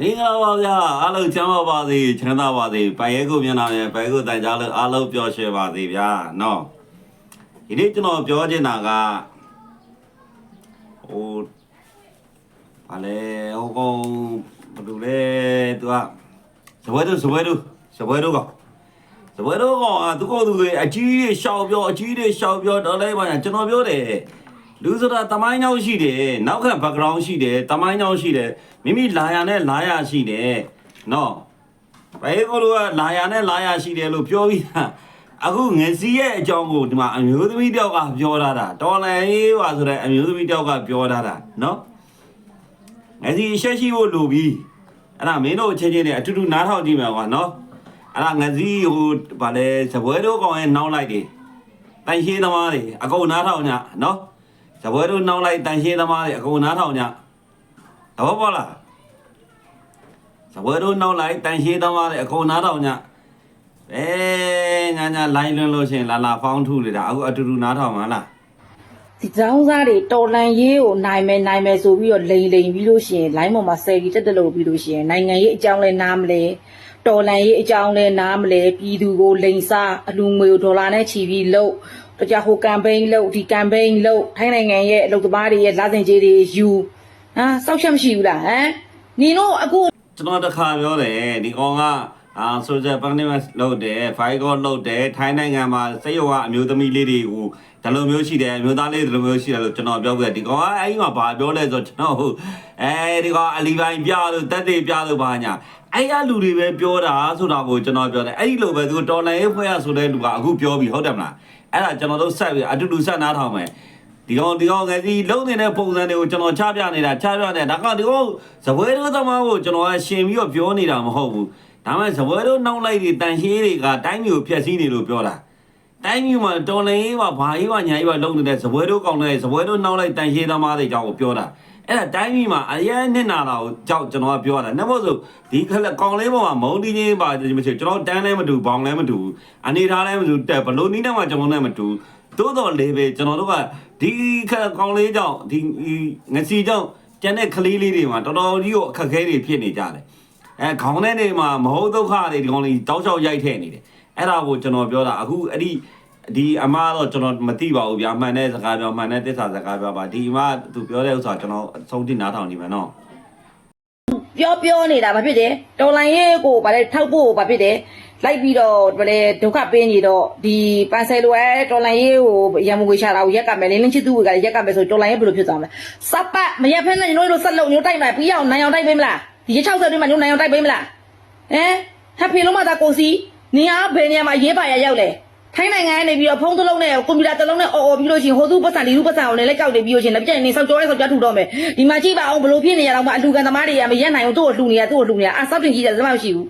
မင်္ဂလာပါဗျာအားလုံးချမ်းသာပါစေချမ်းသာပါစေပိုင်ရဲကိုမျက်နှာနဲ့ပိုင်ကိုတိုင်ကြားလို့အားလုံးပျော်ရွှင်ပါစေဗျာနော်ဒီနေ့ကျွန်တော်ပြောချင်တာကဟိုဘာလဲဟိုကောင်ဘယ်လိုလဲသူကဇပွဲတို့ဇပွဲတို့ဇပွဲတို့ကောင်ဇပွဲတို့ကောင်อ่ะသူကသူတွေအကြီးတွေရှောက်ပြောအကြီးတွေရှောက်ပြောတော့လဲပါညာကျွန်တော်ပြောတယ် လူဆိုတာတမိုင်းကြောင်းရှိတယ်နောက်ခံ background ရှိတယ်တမိုင်းကြောင်းရှိတယ်မိမိလာရနဲ့လာရရှိတယ်နော်ဘယ်ကိုလိုကလာရနဲ့လာရရှိတယ်လို့ပြောပြီးတာအခုငစီရဲ့အကြောင်းကိုဒီမှာအမျိုးသမီးတယောက်ကပြောထားတာတော်လန်ရေးပါဆိုတဲ့အမျိုးသမီးတယောက်ကပြောထားတာနော်ငစီရှက်ရှိဖို့လိုပြီးအဲ့ဒါမင်းတို့အချင်းချင်းနဲ့အတူတူနားထောင်ကြည့်မယ်ကွာနော်အဲ့ဒါငစီဟိုဗာလဲစပွဲတို့ကောင်ရဲ့နောက်လိုက်တယ်တန်ရှင်းသမားတွေအကုန်နားထောင်ညနော် ဇပွဲတို့နောက်လိုက်တန်ရှင်းသမားတွေအကုန်နားထောင်ကြတော့ပေါ့လားဇပွဲတို့နောက်လိုက်တန်ရှင်းသမားတွေအကုန်နားထောင်ကြအဲညာညာလိုင်းလွန်းလို့ရှရင်လာလာဖောင်းထုနေတာအခုအတူတူနားထောင်မှာလားဒီចောင်းစားတွေတော်လန်ရေးကိုနိုင်မယ်နိုင်မယ်ဆိုပြီးတော့လိန်လိန်ပြီးလို့ရှိရင် line ပေါ်မှာဆယ်ကြီးတက်တက်လို့ပြီးလို့ရှိရင်နိုင်ငံရေးအကြောင်းလဲနားမလဲတော်လန်ရေးအကြောင်းလဲနားမလဲပြည်သူကိုလိန်စားအလူငွေကိုဒေါ်လာနဲ့ချီပြီးလို့ တကြဟိုကမ်ပိန်းလို့ဒီကမ်ပိန်းလို့ထိုင်းနိုင်ငံရဲ့အလုပ်သမားတွေရဲ့လာစင်ကြေးတွေယူဟာစောက်ချက်မရှိဘူးလားဟမ်နင်တို့အခုကျွန်တော်တစ်ခါပြောတယ်ဒီကောင်ကအာဆိုကြပန်နေမလုပ်တယ်ဖိုင်ကောလုပ်တယ်ထိုင်းနိုင်ငံမှာစိတ်ရောကအမျိုးသမီးလေးတွေကိုဒီလိုမျိုးရှိတယ်အမျိုးသားလေးဒီလိုမျိုးရှိတယ်လို့ကျွန်တော်ပြောပြတယ်ဒီကောင်ကအဲ့ဒီမှာဘာပြောလဲဆိုတော့ကျွန်တော်ဟိုအဲဒီကောင်အလီပိုင်းပြလို့တက်သေးပြလို့ဘာညာအဲ့ရလူတွေပဲပြောတာဆိုတာကိုကျွန်တော်ပြောတယ်အဲ့ဒီလိုပဲသူတော်လိုင်းရေးဖွဲ့ရဆိုတဲ့လူကအခုပြောပြီးဟုတ်တယ်မလား အဲ့ဒါကျွန်တော်တို့ဆက်ပြီးအတူတူဆက်နားထောင်မယ်ဒီကောင်ဒီကောင်ငယ်ကြီးလုံးနေတဲ့ပုံစံတွေကိုကျွန်တော်ချပြနေတာချပြနေတာဒါကဒီကောင်ဇပွဲတို့သမားကိုကျွန်တော်ကရှင်ပြီးတော့ပြောနေတာမဟုတ်ဘူးဒါပေမဲ့ဇပွဲတို့နောက်လိုက်တွေတန်ရှင်းတွေကတိုင်းမျိုးဖျက်ဆီးနေလို့ပြောတာတိုင်းမျိုးမှာတော်လင်းရေးပါဘာရေးပါညာရေးပါလုံးနေတဲ့ဇပွဲတို့ကောင်းတဲ့ဇပွဲတို့နောက်လိုက်တန်ရှင်းသမားတွေအကြောင်းကိုပြောတာ အဲ့ဒါတိုင်းမျိုးမှာအရင်နှစ်နာတာကိုကြောက်ကျွန်တော်ကပြောတာနောက်မို့ဆိုဒီခလက်ကောင်လေးပေါ်မှာမုံတင်းချင်းပါတယ်မရှိကျွန်တော်တန်းလည်းမတူဘောင်လည်းမတူအနေထားလည်းမတူတက်ဘလို့နီးနေမှာကျွန်တော်လည်းမတူတိုးတော်လေးပဲကျွန်တော်တို့ကဒီခက်ကောင်လေးကြောင့်ဒီငစီကြောင့်ကျန်တဲ့ကလေးလေးတွေမှာတော်တော်ကြီးကိုအခက်အခဲတွေဖြစ်နေကြတယ်အဲခေါင်းထဲနေမှာမဟုတ်ဒုက္ခတွေဒီကောင်လေးတောက်ချောက်ရိုက်ထည့်နေတယ်အဲ့ဒါကိုကျွန်တော်ပြောတာအခုအဲ့ဒီ ဒီအမတော့ကျွန်တော်မသိပါဘူးဗျာမှန်တဲ့စကားပြောမှန်တဲ့သစ္စာစကားပြောပါဒီအမသူပြောတဲ့ဥစ္စာကျွန်တော်အဆုံးထိနားထောင်နေမယ်နော်ပြောပြောနေတာဘာဖြစ်တယ်တော်လိုင်းရေးကိုဗါလဲထောက်ဖို့ဗာဖြစ်တယ်လိုက်ပြီးတော့ဗါလဲဒုက္ခပေးနေတော့ဒီပန်ဆယ်လိုအဲတော်လိုင်းရေးကိုရံမွေရှာတာကိုရက်ကမယ်လင်းလင်းချစ်သူကလည်းရက်ကမယ်ဆိုတော်လိုင်းရေးဘယ်လိုဖြစ်သွားမလဲစပတ်မရက်ဖက်နဲ့ညတို့တို့ဆက်လုံညတို့တိုက်မှာပြီးအောင်နိုင်အောင်တိုက်ပေးမလားဒီ60တွင်းမှာညတို့နိုင်အောင်တိုက်ပေးမလားဟမ်ဟပ်ဖေလုံးမသာကိုစီနေရဘယ်နေရာမှာရေးပါရရောက်လဲ ထိုင်းနိုင်ငံကနေပြီးတော့ဖုန်းတစ်လုံးနဲ့ကွန်ပျူတာတစ်လုံးနဲ့အော်အော်ပြီးလို့ရှိရင်ဟိုသူပတ်စံဒီသူပတ်စံအောင်လည်းလက်ကြောက်နေပြီးလို့ရှိရင်လည်းပြည့်နေဆောက်ကြောရဲဆောက်ကြထူတော့မယ်ဒီမှာကြည့်ပါအောင်ဘလို့ဖြစ်နေရတော့မှအလူကန်သမားတွေကမရက်နိုင်အောင်သူ့ကိုလှူနေရသူ့ကိုလှူနေရအာစောက်တင်ကြီးတယ်သမားမရှိဘူး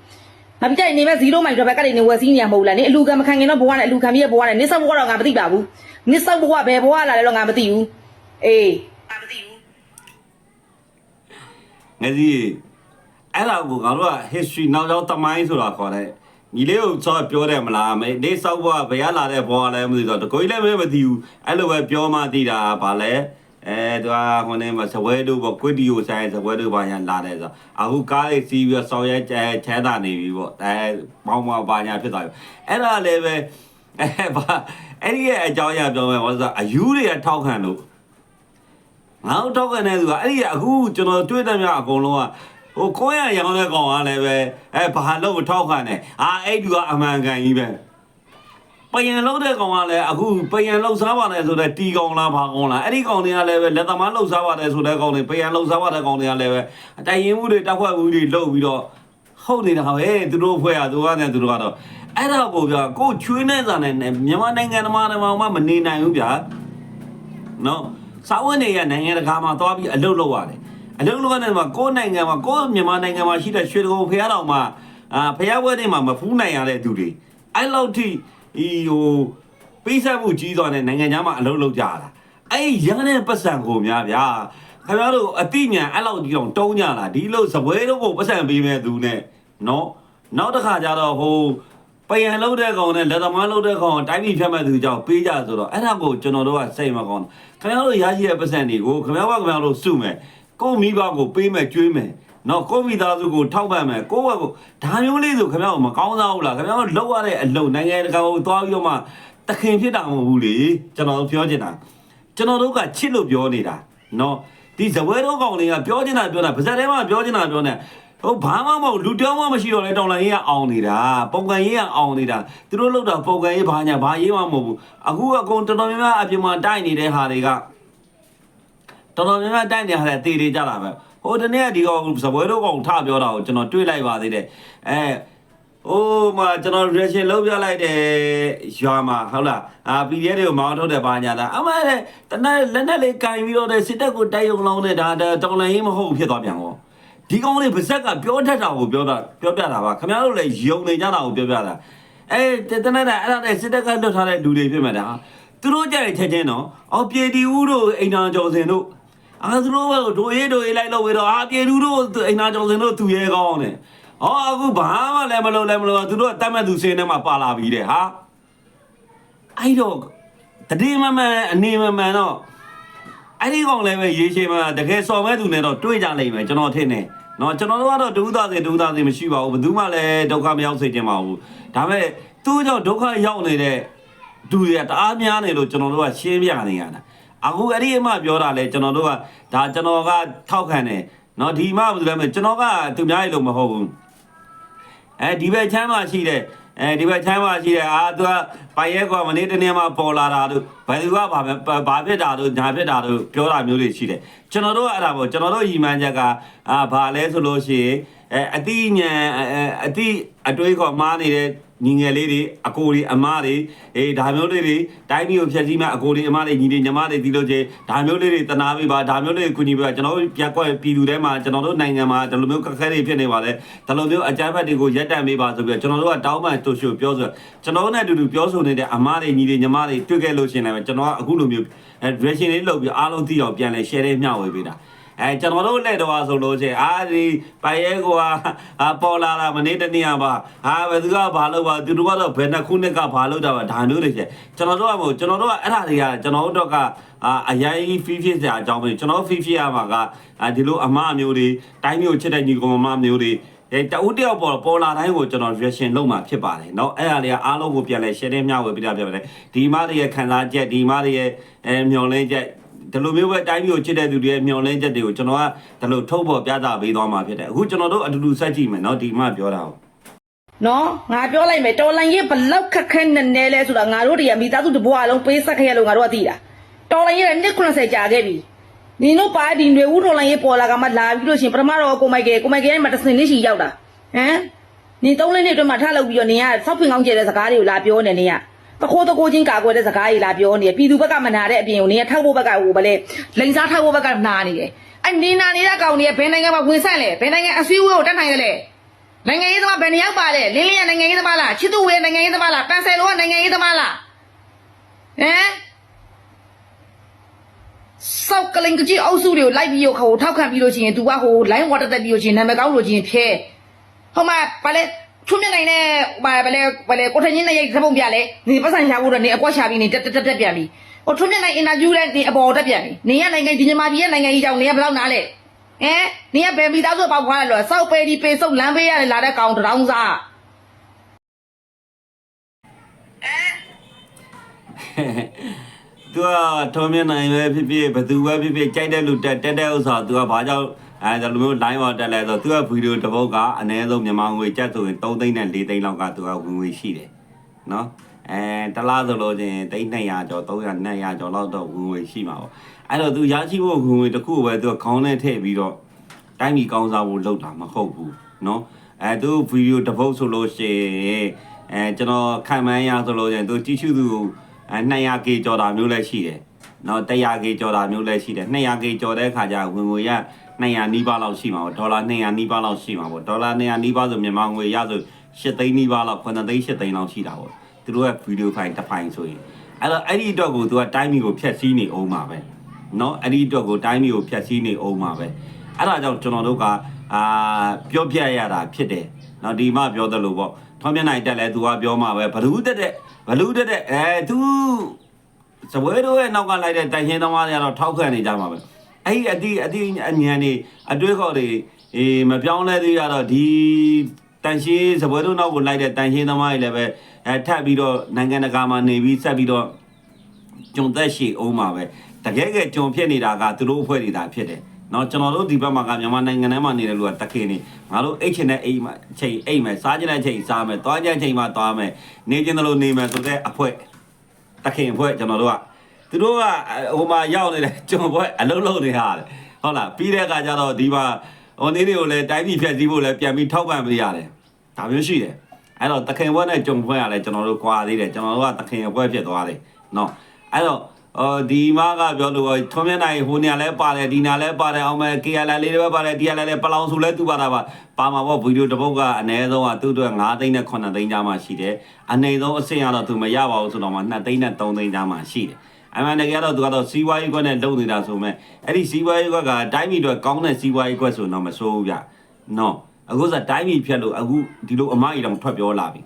မပြည့်နေမဲ့0မိုင်တော့ဘက်ကနေနေဝယ်စီးနေရမဟုတ်လားနင်အလူကန်မခံခင်တော့ဘဝနဲ့အလူခံပြီးရဲ့ဘဝနဲ့နင်ဆောက်ဘဝတော့ငါမသိပါဘူးနင်ဆောက်ဘဝဘယ်ဘဝလာလဲတော့ငါမသိဘူးအေးငါမသိဘူးငယ်ကြီးအဲ့ဒါကိုငါတို့က history နောက်ကြောင်းတမိုင်းဆိုတာခေါ်တယ် ညီလေးကိုစောပြောတယ်မလားမေနေဆောက်ဘွားဘယ်ရလာတဲ့ဘွားလဲမသိတော့တကိုကြီးလည်းမသိဘူးအဲ့လိုပဲပြောမှသိတာဗာလဲအဲသူကဟိုနေမှာစပွဲတို့ပေါ့ကွီဒီယိုဆိုင်စပွဲတို့ဘာညာလာတယ်ဆိုအခုကားလေးစီးပြီးတော့ဆောင်းရဲကျဲချဲတာနေပြီပေါ့အဲပေါင်းမပါညာဖြစ်သွားပြီအဲ့ဒါလည်းပဲအဲဗာအဲ့ဒီရဲ့အကြောင်းအရာပြောမယ်ဟောဆိုအယူတွေကထောက်ခံလို့ငါတို့ထောက်ခံတဲ့သူကအဲ့ဒီအခုကျွန်တော်တွေ့တဲ့များအကုန်လုံးက ဟိုကိုယ့်ရရောင်းတဲ့ကောင်ကလည်းပဲအဲဘာလို့မထောက်ခံနဲ့အာအဲ့သူကအမှန်ကန်ကြီးပဲပယံလောက်တဲ့ကောင်ကလည်းအခုပယံလောက်စားပါတယ်ဆိုတော့တီကောင်လားဘာကောင်လားအဲ့ဒီကောင်တွေကလည်းပဲလက်သမားလောက်စားပါတယ်ဆိုတဲ့ကောင်တွေပယံလောက်စားပါတယ်ကောင်တွေကလည်းပဲအတိုင်ရင်မှုတွေတက်ဖွဲ့မှုတွေလုပ်ပြီးတော့ဟုတ်နေတာပဲသူတို့ဖွဲ့ရသူကနဲ့သူတို့ကတော့အဲ့ဒါကိုပြကိုချွေးနေစားနေမြန်မာနိုင်ငံသမားတွေမှမနေနိုင်ဘူးဗျာနော်စာဝန်တွေကနိုင်ငံတကာမှာသွားပြီးအလုပ်လုပ်ရတယ် အလုပ်လုပ်ရတဲ့မှာကိုယ်နိုင်ငံမှာကိုယ်မြန်မာနိုင်ငံမှာရှိတဲ့ရွှေတကုံဖះတော်မှာအာဖះဘွဲတွေမှာမဖူးနိုင်ရတဲ့သူတွေအဲ့လောက်ထိဒီဟိုပေးဆက်မှုကြီးစွာနဲ့နိုင်ငံခြားမှာအလုပ်လုပ်ကြရတာအဲ့ဒီရန်တဲ့ပတ်စံကိုများဗျာခင်ဗျားတို့အတိညာအဲ့လောက်ကြီးတော့တုံးကြလားဒီလိုစပွဲတော့ကိုပတ်စံပေးမဲ့သူနဲ့နော်နောက်တစ်ခါကျတော့ဟိုပယံလုံးတဲ့ကောင်နဲ့လက်သမားလုံးတဲ့ကောင်တိုင်းပြည်ဖြတ်မဲ့သူကြောင့်ပေးကြဆိုတော့အဲ့ဒါကိုကျွန်တော်တို့ကစိတ်မကောင်းဘူးခင်ဗျားတို့ရရှိတဲ့ပတ်စံတွေကိုခင်ဗျားကခင်ဗျားတို့စုမယ် ကိုမိဘကိုပေးမယ်ကျွေးမယ်နော်ကိုမိသားစုကိုထောက်ပံ့မယ်ကိုယ့်ဘက်ကိုဒါမျိုးလေးဆိုခင်ဗျားတို့မကောင်းစားဘူးလားခင်ဗျားတို့လောက်ရတဲ့အလုပ်နိုင်ငံတကာကိုသွားပြီးတော့မှတခင်ဖြစ်တာမဟုတ်ဘူးလေကျွန်တော်ပြောချင်တာကျွန်တော်တို့ကချစ်လို့ပြောနေတာနော်ဒီဇပွဲတော်ကောင်တွေကပြောချင်တာပြောတာပါဇက်ထဲမှာပြောချင်တာပြောနေဟိုဘာမှမဟုတ်လူတောင်းမှမရှိတော့လဲတောင်းလိုက်ရေးကအောင်နေတာပုံကန်ရေးကအောင်နေတာသူတို့လောက်တာပုံကန်ရေးဘာညာဘာရေးမှမဟုတ်ဘူးအခုအကုန်တော်တော်များများအပြင်မှာတိုက်နေတဲ့ဟာတွေက တော်တော်များများတိုက်နေရတဲ့တေးတွေကြတာပဲဟိုတနေ့ကဒီကောင်စပွဲတော့ကောင်ထပြောတာကိုကျွန်တော်တွေးလိုက်ပါသေးတယ်အဲဟိုမှာကျွန်တော် reaction လုပ်ပြလိုက်တယ်ရွာမှာဟုတ်လားအာ PDF တွေကိုမောင်းထုတ်တယ်ပါညာတာအမှန်တဲ့တနက်လက်နဲ့လေးကင်ပြီးတော့တဲ့စစ်တပ်ကိုတိုက်ရုံလောင်းတဲ့ဒါတောင်းလန်ရေးမဟုတ်ဘူးဖြစ်သွားပြန်ကောဒီကောင်လေးပါဇက်ကပြောတတ်တာကိုပြောတာပြောပြတာပါခင်ဗျားတို့လည်းယုံနေကြတာကိုပြောပြတာအဲတနက်နဲ့အဲ့ဒါနဲ့စစ်တပ်ကလွတ်ထားတဲ့လူတွေဖြစ်မှာဒါသူတို့ကြိုက်ချက်ချင်းတော့အော်ပြေတီဦးတို့အိမ်တော်ကျော်စင်တို့ အာသူတို့ကဒိုရေးဒိုရေးလိုက်လို့ဝေတော့အာပြေလူတို့အိမ်နာကျော်စင်တို့သူရဲကောင်းတယ်။ဟောအခုဘာမှလည်းမလုပ်လည်းမလုပ်သူတို့ကတတ်မဲ့သူစင်းထဲမှာပါလာပြီတဲ့ဟာ။အဲ့တော့တတိမမန်အနေမမှန်တော့အဲ့ဒီကောင်လည်းပဲရေးချေမှာတကယ်စော်မဲ့သူနဲ့တော့တွေ့ကြလိမ့်မယ်ကျွန်တော်ထင်တယ်။နော်ကျွန်တော်တို့ကတော့ဒုသားစေဒုသားစေမရှိပါဘူးဘယ်သူမှလည်းဒုက္ခမရောက်စေချင်ပါဘူး။ဒါပေမဲ့သူ့ကြောင့်ဒုက္ခရောက်နေတဲ့သူတွေကတအားများနေလို့ကျွန်တော်တို့ကရှင်းပြနေရတာ။ အခုအဲ့ဒီအမပြောတာလဲကျွန်တော်တို့ကဒါကျွန်တော်ကထောက်ခံတယ်နော်ဒီမှဘာလဲမကျွန်တော်ကသူများရေလို့မဟုတ်ဘူးအဲဒီဘက်ချမ်းမှာရှိတဲ့အဲဒီဘက်ချမ်းမှာရှိတဲ့အာသူကပိုင်ရဲကောင်မနေ့တနေ့မှပေါ်လာတာတို့ဘယ်သူကဘာဘာဖြစ်တာတို့ညာဖြစ်တာတို့ပြောတာမျိုးတွေရှိတယ်ကျွန်တော်တို့ကအဲ့ဒါပေါ့ကျွန်တော်တို့ညီမချက်ကအာဘာလဲဆိုလို့ရှိရင်အဲအတိညာအတိအတွေးခေါ်မှားနေတဲ့ ညီငယ်လေးတွေအကိုတွေအမတွေအေးဒါမျိုးလေးတွေတိုင်းမျိုးဖြည့်စည်းမဲ့အကိုတွေအမတွေညီတွေညီမတွေဒီလိုချင်းဒါမျိုးလေးတွေတနာပေးပါဒါမျိုးလေးကိုကူညီပေးပါကျွန်တော်တို့ပြက်ကွက်ပြည်သူထဲမှာကျွန်တော်တို့နိုင်ငံမှာဒီလိုမျိုးခက်ခဲတွေဖြစ်နေပါလေဒီလိုမျိုးအကြမ်းဖက်တွေကိုရက်တန့်ပေးပါဆိုပြီးတော့ကျွန်တော်တို့ကတောင်းပန်တူရှုပြောဆိုကျွန်တော်တို့နဲ့အတူတူပြောဆိုနေတဲ့အမတွေညီတွေညီမတွေတွေ့ခဲ့လို့ရှရင်လည်းကျွန်တော်ကအခုလိုမျိုးအဲ direction လေးလုပ်ပြီးအားလုံးသိအောင်ပြန်လဲ share လေးမျှဝေပေးတာ အဲကျွန်တော်တို့လက်တော့ဆိုလို့ချင်းအာဒီပိုင်ရဲကွာအာပေါ်လာတာမနေ့တနေ့ကပါအာဘယ်သူကဘာလုပ်ပါသူတို့ကတော့ဘယ်နှစ်ခုနှစ်ကဘာလုပ်တာပါဒါမျိုးတွေချင်းကျွန်တော်တို့ကမဟုတ်ကျွန်တော်တို့ကအဲ့ဒါတွေကကျွန်တော်တို့ကအာအရင်ဖီးဖြစ်စရာအကြောင်းပဲကျွန်တော်ဖီးဖြစ်ရမှာကအာဒီလိုအမမျိုးတွေတိုင်းမျိုးချစ်တဲ့ညီကောင်မမျိုးတွေအဲတဦးတယောက်ပေါ်ပေါ်လာတိုင်းကိုကျွန်တော် reaction လုပ်မှာဖြစ်ပါတယ်เนาะအဲ့ဒါတွေကအားလုံးကိုပြန်လဲ share မျှဝေပြတာဖြစ်ပါတယ်ဒီမတွေရဲ့ခံစားချက်ဒီမတွေရဲ့အဲမျော်လင့်ချက် ဒီလိုမျိုးပဲအတိုင်းမျိုးချစ်တဲ့သူတွေရဲ့မျောလင်းချက်တွေကိုကျွန်တော်ကဒီလိုထုတ်ဖော်ပြသပေးသွားမှာဖြစ်တယ်အခုကျွန်တော်တို့အတူတူဆက်ကြည့်မယ်နော်ဒီမှပြောတာဟုတ်နော်ငါပြောလိုက်မယ်တော်လိုင်းရဲ့ဘလောက်ခက်ခဲနေနေလဲဆိုတာငါတို့တည်းမိသားစုတဘွားလုံးပေးဆက်ခဲ့ရလို့ငါတို့ကသိတာတော်လိုင်းရဲ့နှစ်90ကြာခဲ့ပြီနင်တို့ပါတီတွေဦးတော်လိုင်းရဲ့ပေါ်လာကမှလာပြီးလို့ရှင်ပထမတော့ကိုမိုက်ကယ်ကိုမိုက်ကယ်ရဲ့မှာတစင်လေးရှိရောက်တာဟမ်နင်သုံးလေးနှစ်အတွင်းမှာထလောက်ပြီးတော့နင်ကဆောက်ဖင်ကောင်းကျဲတဲ့စကားတွေကိုလာပြောနေနေရ တခိုးတကိုးချင်းကာကွယ်တဲ့စကားတွေလာပြောနေပြည်သူဘက်ကမနာတဲ့အပြင်ကိုနင်ကထောက်ဖို့ဘက်ကဟိုဗလဲလိန်စားထောက်ဖို့ဘက်ကနာနေတယ်အဲ့နင်နာနေတဲ့ကောင်တွေကဘယ်နိုင်ငံမှာဝင်ဆက်လဲဘယ်နိုင်ငံအစည်းအဝေးကိုတက်နိုင်ရလဲနိုင်ငံရေးသမားဘယ်နှယောက်ပါလဲလင်းလင်းရနိုင်ငံရေးသမားလားချစ်သူဝေနိုင်ငံရေးသမားလားပန်ဆယ်လိုကနိုင်ငံရေးသမားလားဟမ်စောက်ကလင်ကကြီးအုပ်စုတွေကိုလိုက်ပြီးတော့ခေါ်ထောက်ခံပြီးလို့ရှိရင် तू ကဟို line water တက်ပြီးလို့ရှိရင်နာမည်ကောင်းလို့ချင်းဖဲဟိုမှာဗာလဲ ချုံမြနိုင်နဲ့ဗာဗာလဲဗာလဲကိုထင်းချင်းနဲ့ရိုက်သဘုံပြလဲနေပတ်ဆိုင်ရှာဖို့တော့နေအကွက်ရှာပြီးနေတက်တက်တက်တက်ပြန်ပြီဟိုချုံမြနိုင်အင်တာဗျူးလဲနေအပေါ်တက်ပြန်ပြီနေရနိုင်ငံဒီညမာပြည်ရဲ့နိုင်ငံကြီးကြောင့်နေရဘယ်လောက်နားလဲဟမ်နင်ကဘယ်မိသားစုပေါက်ခွားလဲလို့စောက်ပေဒီပေစုပ်လမ်းပေးရတယ်လာတဲ့ကောင်တောင်းစားသူကထုံးမြနိုင်ပဲဖြစ်ဖြစ်ဘသူပဲဖြစ်ဖြစ်ကြိုက်တဲ့လူတက်တက်တဲ့ဥစ္စာသူကဘာကြောင့် အဲဒါလိုမျိုး line ပေါ်တက်လဲဆိုသူကဗီဒီယိုတစ်ပုတ်ကအနည်းဆုံးမြန်မာငွေကျပ်ဆိုရင်3သိန်းနဲ့4သိန်းလောက်ကသူကဝင်ငွေရှိတယ်နော်အဲတလားဆိုလို့ချင်းသိန်း200ကျော်300 200ကျော်လောက်တော့ဝင်ငွေရှိမှာပေါ့အဲ့တော့သူရရှိဖို့ဝင်ငွေတစ်ခုပဲသူကခေါင်းနဲ့ထည့်ပြီးတော့တိုင်းပြည်ကောင်းစားဖို့လုပ်တာမဟုတ်ဘူးနော်အဲသူဗီဒီယိုတစ်ပုတ်ဆိုလို့ရှိရင်အဲကျွန်တော်ခံမှန်းရဆိုလို့ချင်းသူကြည့်ရှုသူကိုအဲ 200k ကျော်တာမျိုးလည်းရှိတယ်။နော် 100k ကျော်တာမျိုးလည်းရှိတယ်။ 200k ကျော်တဲ့အခါကျဝင်ငွေရ 200နီးပါးလောက်ရှိမှာပေါ့။ဒေါ်လာ200နီးပါးလောက်ရှိမှာပေါ့။ဒေါ်လာ200နီးပါးဆိုမြန်မာငွေရဆို8သိန်းနီးပါးလောက်9သိန်း8သိန်းလောက်ရှိတာပေါ့။သူတို့ရဲ့ဗီဒီယိုဖိုင်တစ်ဖိုင်ဆိုရင်အဲ့တော့အဲ့ဒီအတွက်ကိုသူကတိုင်းပြည်ကိုဖျက်ဆီးနေအောင်ပါပဲ။နော်အဲ့ဒီအတွက်ကိုတိုင်းပြည်ကိုဖျက်ဆီးနေအောင်ပါပဲ။အဲ့ဒါကြောင့်ကျွန်တော်တို့ကအာပြောပြရတာဖြစ်တယ်။နော်ဒီမှပြောသလိုပေါ့။ထွန်မြတ်နိုင်တက်လဲသူကပြောမှာပဲဘလူးတက်တဲ့ဘလူးတက်တဲ့အဲသူစပွဲတို့ရဲ့နောက်ကလိုက်တဲ့တိုင်ရှင်သမားတွေကတော့ထောက်ခံနေကြမှာပဲ အဲ့ဒီအတိအတိအဉဏ်တွေအတွေးခေါ်တွေအေးမပြောင်းလဲသေးရတော့ဒီတန်ရှင်းစပွဲတို့နောက်ကိုလိုက်တဲ့တန်ရှင်းသမားတွေလည်းပဲအဲထပ်ပြီးတော့နိုင်ငံတကာမှာနေပြီးဆက်ပြီးတော့ဂျုံသက်ရှိအောင်ပါပဲတကယ်ကဂျုံဖြစ်နေတာကသူတို့အဖွဲ့တွေဒါဖြစ်တယ်နော်ကျွန်တော်တို့ဒီဘက်မှာကမြန်မာနိုင်ငံထဲမှာနေတဲ့လူကတခင်နေငါတို့အိတ်ချင်တဲ့အိမ်မှာချိန်အိမ်မှာစားချင်တဲ့ချိန်စားမယ်သွားချင်တဲ့ချိန်မှာသွားမယ်နေချင်တဲ့လိုနေမယ်ဆိုတဲ့အဖွဲ့တခင်အဖွဲ့ကျွန်တော်တို့က သူတို့ကဟိုမှာရောက်နေတယ်ကျွန်တော်ကအလုံးလုံးနေဟာလေဟုတ်လားပြီးတဲ့အခါကျတော့ဒီမှာဟိုနေတွေကိုလည်းတိုင်းပြည်ဖြတ်စည်းဖို့လည်းပြန်ပြီးထောက်ပံ့ပေးရတယ်ဒါမျိုးရှိတယ်အဲ့တော့တခင်ဘွဲနဲ့ဂျုံဘွဲကလည်းကျွန်တော်တို့ကွာသေးတယ်ကျွန်တော်တို့ကတခင်ဘွဲဖြစ်သွားတယ်နော်အဲ့တော့အော်ဒီမကပြောလို့ထွန်းမြနိုင်ဟိုနေရာလဲပါတယ်ဒီနာလဲပါတယ်အောင်မဲ KLL လေးတွေပါတယ် DLL လဲပလောင်စုလဲသူ့ပါတာပါပါမှာပေါ့ဗီဒီယိုတစ်ပုဒ်ကအနည်းဆုံးကသူ့အတွက်9သိန်းနဲ့9သိန်းကြားမှရှိတယ်အနည်းဆုံးအဆင့်ရတော့သူမရပါဘူးဆိုတော့မှ2သိန်းနဲ့3သိန်းကြားမှရှိတယ် အမှန်တကယ်တော့သူကတော့စီးပွားရေးကွက်နဲ့လုပ်နေတာဆိုမဲ့အဲ့ဒီစီးပွားရေးကွက်ကတိုင်းပြည်အတွက်ကောင်းတဲ့စီးပွားရေးကွက်ဆိုတော့မဆိုးဘူးဗျနော်အခုစတိုင်းပြည်ဖြတ်လို့အခုဒီလိုအမကြီးတော့ထွက်ပြောလာပြီ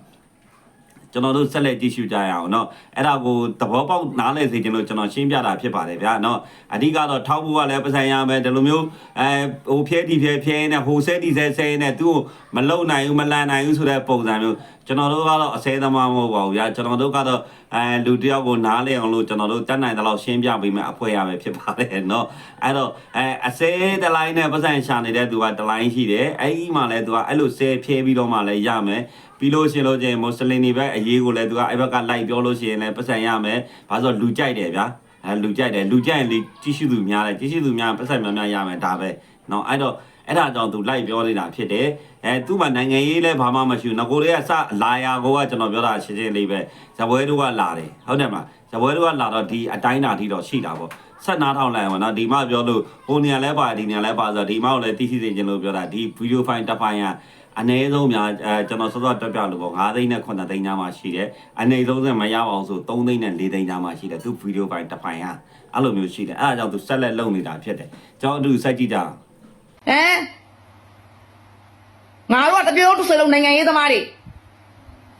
ကျွန်တော်တို့ဆက်လက်ကြည့်ရှုကြရအောင်เนาะအဲ့ဒါကိုသဘောပေါက်နားလည်စေချင်လို့ကျွန်တော်ရှင်းပြတာဖြစ်ပါတယ်ဗျာเนาะအဓိကတော့ထောက်ဖို့ကလည်းပတ်ဆိုင်ရမယ်ဒီလိုမျိုးအဲဟိုဖျဲတီဖျဲဖျဲနဲ့ဟိုဆဲတီဆဲဆဲနဲ့သူ့ကိုမလုံနိုင်ဘူးမလန်နိုင်ဘူးဆိုတဲ့ပုံစံမျိုးကျွန်တော်တို့ကတော့အစဲသမားမဟုတ်ပါဘူးဗျာကျွန်တော်တို့ကတော့အဲလူတစ်ယောက်ကိုနားလည်အောင်လို့ကျွန်တော်တို့တတ်နိုင်တဲ့လောက်ရှင်းပြပေးမယ်အဖွဲရမယ်ဖြစ်ပါတယ်เนาะအဲ့တော့အဲအစဲတလိုင်းနဲ့ပတ်ဆိုင်ရှာနေတဲ့သူကတလိုင်းရှိတယ်အဲ့ဒီမှာလည်းသူကအဲ့လိုဆဲဖျဲပြီးတော့မှလည်းရမယ် ပြီးလို့ရှိရင်လို့ချင်းမွတ်စလင်တွေပဲအရေးကိုလည်းသူကအဲ့ဘက်ကလိုက်ပြောလို့ရှိရင်လည်းပတ်စံရမယ်။ဘာလို့လဲဆိုတော့လူကြိုက်တယ်ဗျာ။အဲလူကြိုက်တယ်လူကြိုက်ရင်လေကြီးရှိသူများတယ်ကြီးရှိသူများရင်ပတ်စံများများရမယ်ဒါပဲ။နော်အဲ့တော့အဲ့ဒါကြောင့်သူလိုက်ပြောနေတာဖြစ်တယ်။အဲသူ့မှာနိုင်ငံရေးလည်းဘာမှမရှိဘူး။ငကိုတွေကစလာယာကိုကကျွန်တော်ပြောတာရှင်းရှင်းလေးပဲ။ဇပွဲတို့ကလာတယ်။ဟုတ်တယ်မလား။ဇပွဲတို့ကလာတော့ဒီအတိုင်းတာထိတော့ရှိတာပေါ့။ဆက်နားထောင်လိုက်အောင်နော်ဒီမှပြောလို့ဟိုနေရာလဲပါဒီနေရာလဲပါဆိုတော့ဒီမှကိုလည်းသိရှိစေချင်လို့ပြောတာဒီဗီဒီယိုဖိုင်တစ်ဖိုင်က အနည်းဆုံးများအဲကျွန်တော်စောစောတက်ပြလို့ပေါ့9သိန်းနဲ့9သိန်းကြားမှာရှိတယ်အနည်းဆုံးစမရပါအောင်ဆို3သိန်းနဲ့4သိန်းကြားမှာရှိတယ်သူဗီဒီယိုဖိုင်တစ်ဖိုင်ဟာအဲ့လိုမျိုးရှိတယ်အဲ့ဒါကြောင့်သူဆက်လက်လုပ်နေတာဖြစ်တယ်ကျွန်တော်အတူစိုက်ကြည့်ကြအောင်ဟမ်ငါတို့ကတပြောတစ်စလုံးနိုင်ငံရေးသမားတွေ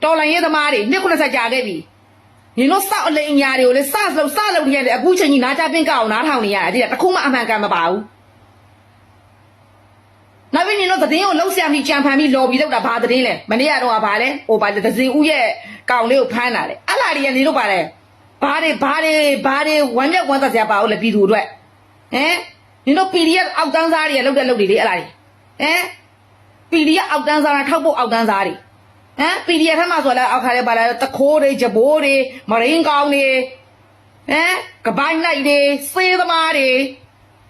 တော်လိုင်းရေးသမားတွေနှစ်90ကြာခဲ့ပြီညီတို့စောက်အလိမ်ညာတွေကိုလေစစလုံးစလုံးတည်းရတယ်အခုချိန်ကြီးနားကြပင့်ကအောင်နားထောင်နေရတယ်ဒီကတခုမှအမှန်ကန်မပါဘူး နောက်ပြီးညီတို့သတင်းကိုလှုပ်ရှားပြီးကြံဖန်ပြီးလော်ပြီးလောက်တာဘာသတင်းလဲမနေ့ကတော့ကဘာလဲဟိုဘာလဲသစင်ဦးရဲ့ကောင်လေးကိုဖမ်းတာလေအဲ့လာတွေကညီတို့ပါလဲဘာတွေဘာတွေဘာတွေဝမ်းမြောက်ဝမ်းသာစရာပါအောင်လေပြည်သူအတွက်ဟမ်ညီတို့ PDF အောက်တန်းစားတွေကလောက်တဲ့လောက်တွေလေအဲ့လာတွေဟမ် PDF အောက်တန်းစားတာထောက်ဖို့အောက်တန်းစားတွေဟမ် PDF ထက်မှဆိုလဲအောက်ခါလဲပါလဲတခိုးတွေဂျဘိုးတွေမရင်းကောင်းတွေဟမ်ကပိုင်းလိုက်တွေစေးသမားတွေ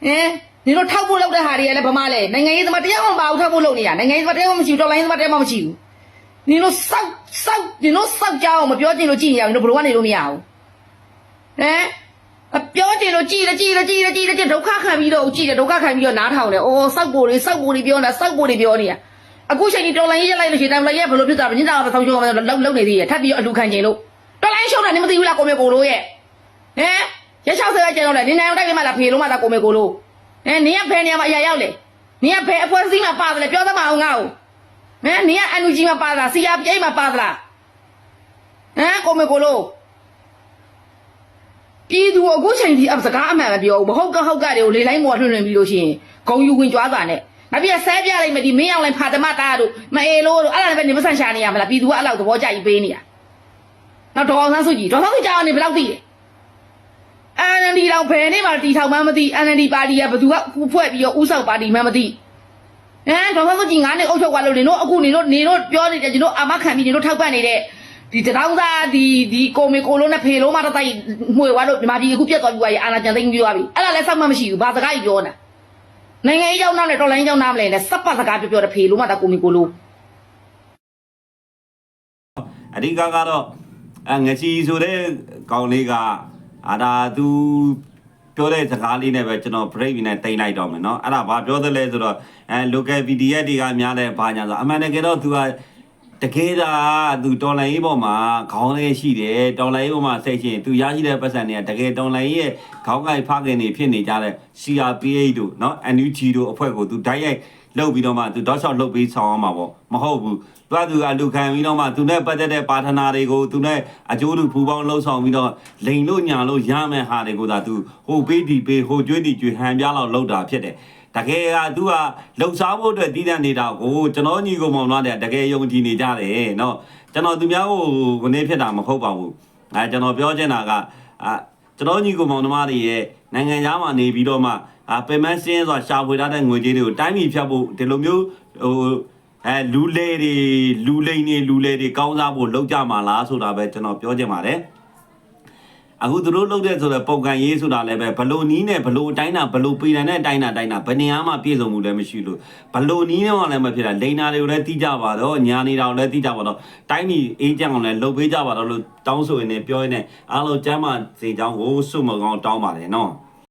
ဟမ် ဒီလိုထောက်ဖို့လုပ်တဲ့ဟာတွေကလည်းဗမာလဲနိုင်ငံရေးသမားတရားမှမပါဘူးထောက်ဖို့လုပ်နေရနိုင်ငံရေးသမားတရားမှမရှိဘူးတော်လိုင်းသမားတရားမှမရှိဘူးဒီလိုစောက်စောက်ဒီလိုစောက်ကြအောင်မပြောချင်လို့ကြည်နေရဘူးတို့ဘယ်လိုကနေလို့မရဘူးဟမ်အပြောချင်လို့ကြည်တယ်ကြည်တယ်ကြည်တယ်ကြည်တယ်ကြည်ဒုက္ခခံပြီးတော့ကြည်တယ်ဒုက္ခခံပြီးတော့နားထောင်တယ်။အော်စောက်ကိုတွေစောက်ကိုတွေပြောနေတာစောက်ကိုတွေပြောနေတာ။အခုချိန်ကြီးတော်လိုင်းရက်လိုက်လို့ရှိရင်တော်လိုင်းရက်ဘယ်လိုဖြစ်သွားလဲ။ညတာတော့ဆောင်းချုံအောင်လောက်လောက်နေသေးရဲ့။ထပ်ပြီးတော့အလူခံချင်လို့တော်လိုင်းရှုံးတာနေမသိဘူးလားကိုမေကိုလို့ရဲ့။ဟမ်ရက်60ပဲကျန်တော့လေနင်းနိုင်အောင်တိုက်ပြမှလားဖေလို့မှသာကိုမေကိုလို့။ ဟမ်နင်းကဖယ်နေရာမှာအရာရောက်လေ။နင်းကဖယ်အဖွဲစည်းမှာပါတယ်လေပြောသမားအောင်ငါ့ကို။ဟမ်နင်းကအန်ယူဂျီမှာပါသလားစီယာပြိတ်မှာပါသလား။ဟမ်ကိုမေကိုလို့ပြည်သူအခုချိန်ဒီအစကားအမှန်မပြောဘူးမဟုတ်ကဟုတ်ကတွေကိုလေလိုင်းမော်ထွန်းထွန်းပြီးလို့ရှိရင်ဂုံယူဝင်ကြွားတာနဲ့နောက်ပြီးဆဲပြလိုက်မယ်ဒီမင်းအောင်လိုင်းဖာတမတားတို့မအေလို့တို့အဲ့ဒါလည်းပဲနေမဆန်ရှာနေရမလားပြည်သူကအဲ့လောက်သဘောကျကြီးပေးနေရနောက်ဒေါအောင်ဆန်းစုကြည်ဒေါအောင်ဆန်းစုကြည်ကြောင်နေဘယ်လောက်သိလဲ NLD တော့ဘယ်နေ့မှတီထောင်မှမသိ NLD ပါတီကဘယ်သူကဖွဲ့ပြီးတော့ဥဆောက်ပါတီမှမသိဟမ်ဒေါအောင်ဆန်းစုကြည်ငါးနှစ်အုပ်ချုပ်သွားလို့နေတို့အခုနေတို့နေတို့ပြောနေတယ်ကျွန်တော်အာမခံပြီးနေတို့ထောက်ပံ့နေတဲ့ဒီတထောင်သားဒီဒီကိုမေကိုလုံးနဲ့ဖေလုံးမတတိုက်မှွေသွားလို့မြန်မာပြည်အခုပြတ်သွားပြီးသွားပြီအာနာကျန်သိမ်းပြီးသွားပြီအဲ့ဒါလည်းစောက်မှမရှိဘူးဘာစကားကြီးပြောနေတာနိုင်ငံရေးကြောင်းနားနဲ့တော်လိုင်းကြောင်းနားမလဲနဲ့စပ်ပတ်စကားပြောပြောတဲ့ဖေလုံးမတကိုမေကိုလုံးအဓိကကတော့အငချီဆိုတဲ့ကောင်လေးက အာဒါသူပြောတဲ့စကားလေးနဲ့ပဲကျွန်တော် break နဲ့တိတ်လိုက်တော့မယ်เนาะအဲ့ဒါဘာပြောသလဲဆိုတော့အဲ local PDF တွေကများလဲဘာညာဆိုအမှန်တကယ်တော့သူက တကယ်သာသူတော်လိုင်းရေးပေါ်မှာခေါင်းလေးရှိတယ်တော်လိုင်းရေးပေါ်မှာစိတ်ရှင်သူရရှိတဲ့ပတ်စံတွေကတကယ်တော်လိုင်းရဲ့ခေါင်းကိုက်ဖခင်တွေဖြစ်နေကြတဲ့ CRPH တို့နော် NUG တို့အဖွဲ့ကိုသူတိုက်ရိုက်လှုပ်ပြီးတော့မှသူတောက်လျှောက်လှုပ်ပြီးဆောင်အောင်မှာပေါ့မဟုတ်ဘူးသူကသူကလူခံပြီးတော့မှသူနဲ့ပတ်သက်တဲ့ပါထနာတွေကိုသူနဲ့အကျိုးတူပူပေါင်းလှုပ်ဆောင်ပြီးတော့လိန်လို့ညာလို့ရမယ်ဟာတွေကိုသာသူဟိုပေးဒီပေးဟိုကျွေးဒီကျွေးဟန်ပြလောက်လှုပ်တာဖြစ်တယ် တကယ်ကသူကလှုပ်ရှားဖို့အတွက်တည်တံ့နေတာကိုကျွန်တော်ညီကောင်မောင်နှမတွေကတကယ်ယုံကြည်နေကြတယ်เนาะကျွန်တော်သူများကိုခနေဖြစ်တာမဟုတ်ပါဘူးအဲကျွန်တော်ပြောချင်တာကအာကျွန်တော်ညီကောင်မောင်နှမတွေရဲ့နိုင်ငံသားမှာနေပြီးတော့မှအာပင်မစင်းဆိုတာရှာဖွေထားတဲ့ငွေကြေးတွေကိုတိုင်းပြည်ဖြတ်ဖို့ဒီလိုမျိုးဟိုအဲလူလေတွေလူလိန်တွေလူလေတွေကောင်းစားဖို့လောက်ကြမှာလားဆိုတာပဲကျွန်တော်ပြောချင်ပါတယ် အခုသူတို့လုပ်တဲ့ဆိုတော့ပုံကန်ရေးဆိုတာလည်းပဲဘလို့နီးနဲ့ဘလို့အတိုင်းတာဘလို့ပြည်တယ်နဲ့အတိုင်းတာအတိုင်းတာဘယ်နေရာမှပြည့်စုံမှုလည်းမရှိလို့ဘလို့နီးနဲ့မှလည်းမဖြစ်တာလိန်နာတွေကိုလည်းတီးကြပါတော့ညာနေတာကိုလည်းတီးကြပါတော့တိုင်းပြည်အေးချမ်းအောင်လည်းလုပ်ပေးကြပါတော့လို့တောင်းဆိုရင်လည်းပြောရင်းနဲ့အားလုံးကျမ်းမာစေချောင်းကိုစွတ်မကောင်းတောင်းပါတယ်နော်